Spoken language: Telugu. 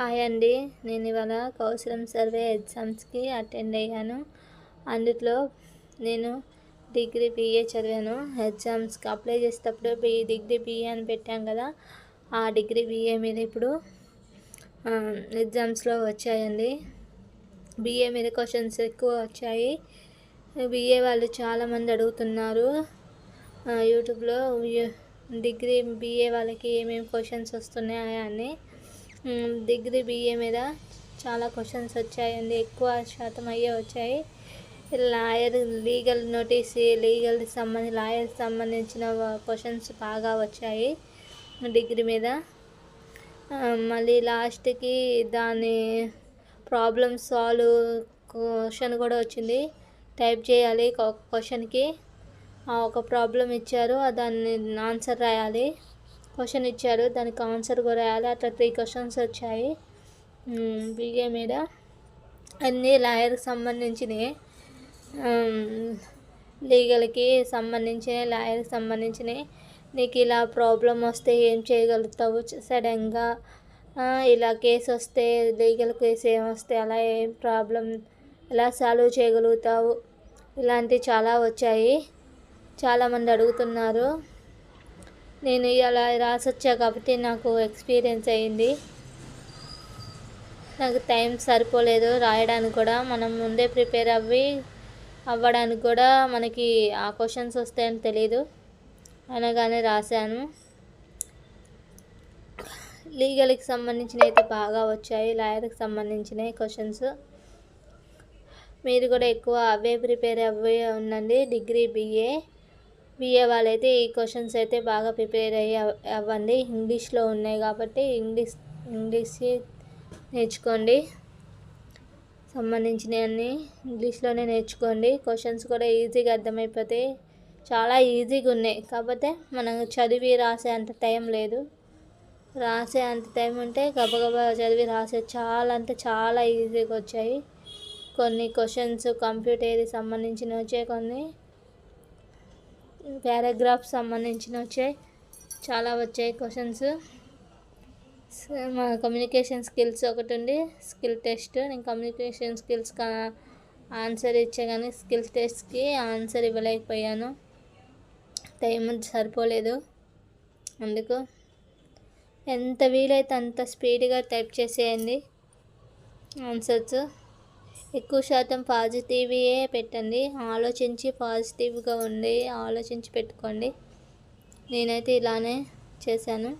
హాయ్ అండి. నేను ఇవాళ కౌశలం సర్వే ఎగ్జామ్స్కి అటెండ్ అయ్యాను. అందులో నేను డిగ్రీ బీఏ చదివాను. ఎగ్జామ్స్కి అప్లై చేసేటప్పుడు బీ డిగ్రీ బీఏ అని పెట్టాం కదా ఆ డిగ్రీ బీఏ మీద ఇప్పుడు ఎగ్జామ్స్లో వచ్చాయండి. బీఏ మీద క్వశ్చన్స్ ఎక్కువ వచ్చాయి. బీఏ వాళ్ళు చాలామంది అడుగుతున్నారు. యూట్యూబ్లో డిగ్రీ బీఏ వాళ్ళకి ఏమేమి క్వశ్చన్స్ వస్తున్నాయి అని. డిగ్రీ బీఏ మీద చాలా క్వశ్చన్స్ వచ్చాయండి ఎక్కువ శాతం అయ్యే వచ్చాయి. లాయర్ లీగల్ నోటీస్ లీగల్ సంబంధించి లాయర్ సంబంధించిన క్వశ్చన్స్ బాగా వచ్చాయి డిగ్రీ మీద. మళ్ళీ లాస్ట్కి దాని ప్రాబ్లమ్ సాల్వ్ క్వశ్చన్ కూడా వచ్చింది. టైప్ చేయాలి క్వశ్చన్కి. ఒక ప్రాబ్లం ఇచ్చారు. దాన్ని ఆన్సర్ రాయాలి. క్వశ్చన్ ఇచ్చారు. దానికి ఆన్సర్ కూడా రాయాలి. అట్లా త్రీ క్వశ్చన్స్ వచ్చాయి. బిఏ మీద అన్నీ లాయర్కి సంబంధించినవి లీగల్కి సంబంధించిన లాయర్కి సంబంధించినవి నీకు ఇలా ప్రాబ్లం వస్తే ఏం చేయగలుగుతావు? సడన్గా ఇలా కేసు వస్తే లీగల్ కేసు ఏం వస్తే అలా ఏం ప్రాబ్లం ఎలా సాల్వ్ చేయగలుగుతావు? ఇలాంటివి చాలా వచ్చాయి. చాలామంది అడుగుతున్నారు. నేను ఇలా రాసొచ్చా కాబట్టి నాకు ఎక్స్పీరియన్స్ అయింది నాకు టైం సరిపోలేదు రాయడానికి కూడా. మనం ముందే ప్రిపేర్ అవ్వి అవ్వడానికి కూడా మనకి ఆ క్వశ్చన్స్ వస్తాయని తెలీదు. అనగానే రాశాను. లీగల్కి సంబంధించినవి అయితే బాగా వచ్చాయి లాయర్కి సంబంధించినవి క్వశ్చన్స్ మీరు కూడా ఎక్కువ అవే ప్రిపేర్ అవ్వే ఉండండి. డిగ్రీ బీఏ బిఏ వాళ్ళైతే ఈ క్వశ్చన్స్ అయితే బాగా ప్రిపేర్ అయ్యి అవ్వండి. ఇంగ్లీష్లో ఉన్నాయి కాబట్టి ఇంగ్లీష్ ఇంగ్లీష్ నేర్చుకోండి. సంబంధించినవన్నీ ఇంగ్లీష్లోనే నేర్చుకోండి. క్వశ్చన్స్ కూడా ఈజీగా అర్థమైపోతాయి చాలా ఈజీగా ఉన్నాయి. కాకపోతే మనం చదివి రాసే అంత టైం లేదు. రాసే అంత టైం ఉంటే గబగబా చదివి రాసే చాలా అంటే చాలా ఈజీగా వచ్చాయి. కొన్ని క్వశ్చన్స్ కంప్యూటర్కి సంబంధించిన వచ్చాయి కొన్ని పారాగ్రాఫ్ సంబంధించిన వచ్చాయి. చాలా వచ్చాయి క్వశ్చన్స్. మా కమ్యూనికేషన్ స్కిల్స్ ఒకటి ఉంది. Skill test. నేను కమ్యూనికేషన్ స్కిల్స్ ఆన్సర్ ఇచ్చే కానీ స్కిల్ టెస్ట్కి ఆన్సర్ ఇవ్వలేకపోయాను. టైం సరిపోలేదు. అందుకు ఎంత వీలైతే అంత స్పీడ్గా టైప్ చేసేయండి ఆన్సర్స్. ఎక్కువ శాతం పాజిటివ్యే పెట్టండి. ఆలోచించి పాజిటివ్గా ఉండి ఆలోచించి పెట్టుకోండి. నేనైతే ఇలానే చేశాను.